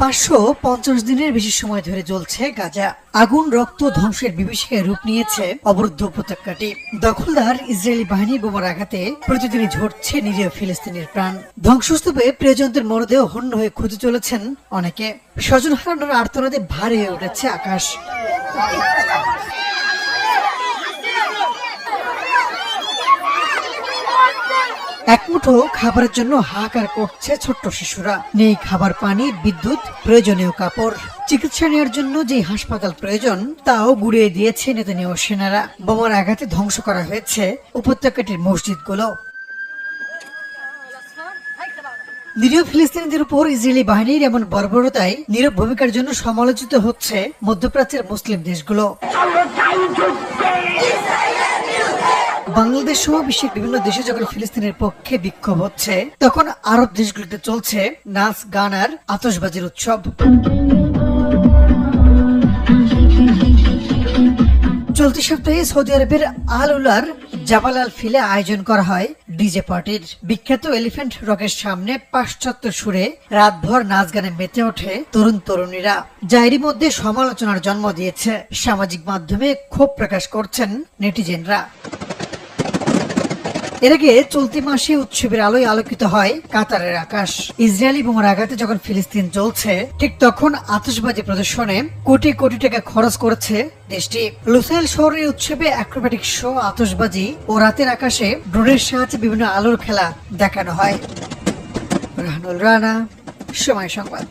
পাঁচশো পঞ্চাশ দিনের বেশি সময় ধরে জ্বলছে গাজা। আগুন, রক্ত, ধ্বংসের বিভীষিকায় রূপ নিয়েছে অবরুদ্ধ উপত্যকাটি। দখলদার ইসরায়েলি বাহিনী বোমার আঘাতে প্রতিদিনই ঝরছে নিরীহ ফিলিস্তিনের প্রাণ। ধ্বংসস্তূপে প্রিয়জনদের মরদেহ হন্য হয়ে খুঁজে চলেছেন অনেকে। স্বজন হারানোর আর্তনাদে ভারী হয়ে উঠেছে আকাশ। এক মুঠো খাবারের জন্য হাহাকার করছে ছোট্ট শিশুরা। নেই খাবার পানি, বিদ্যুৎ, প্রয়োজনীয় কাপড়। চিকিৎসা নেওয়ার জন্য যে হাসপাতাল প্রয়োজন, তাও গুড়িয়ে দিয়েছে নেতানিয়াহু সেনারা। বোমার আঘাতে ধ্বংস করা হয়েছে উপত্যকাটির মসজিদগুলো। নিরীহ ফিলিস্তিনিদের উপর ইসরায়েলি বাহিনীর এমন বর্বরতায় নীরব ভূমিকার জন্য সমালোচিত হচ্ছে মধ্যপ্রাচ্যের মুসলিম দেশগুলো। বাংলাদেশ সহ বিশ্বের বিভিন্ন দেশে যখন ফিলিস্তিনের পক্ষে বিক্ষোভ হচ্ছে, তখন আরব দেশগুলিতে চলছে নাচ, গান আর আতশবাজির উৎসব। চলতি সপ্তাহে সৌদি আরবের আল উলার জাবাল আল ফিলে আয়োজন করা হয় ডিজে পার্টির। বিখ্যাত এলিফ্যান্ট রকের সামনে পাশ্চাত্য সুরে রাতভর নাচ গানে মেতে ওঠে তরুণ তরুণীরা। যাইরি মধ্যে সমালোচনার জন্ম দিয়েছে। সামাজিক মাধ্যমে ক্ষোভ প্রকাশ করছেন নেটিজেনরা। এর আগে চলতি মাসে উৎসবের আলোয় আলোকিত হয় কাতারের আকাশ। ইসরায়েলি বোমার আঘাতে যখন ফিলিস্তিন চলছে ঠিক তখন আতশবাজি প্রদর্শনে কোটি কোটি টাকা খরচ করেছে দেশটি। লুসাইল শহরের উৎসবে অ্যাক্রোব্যাটিক শো, আতশবাজি ও রাতের আকাশে ড্রোনের সাহায্যে বিভিন্ন আলোর খেলা দেখানো হয়। রাহানুল রানা, সময় সংবাদ।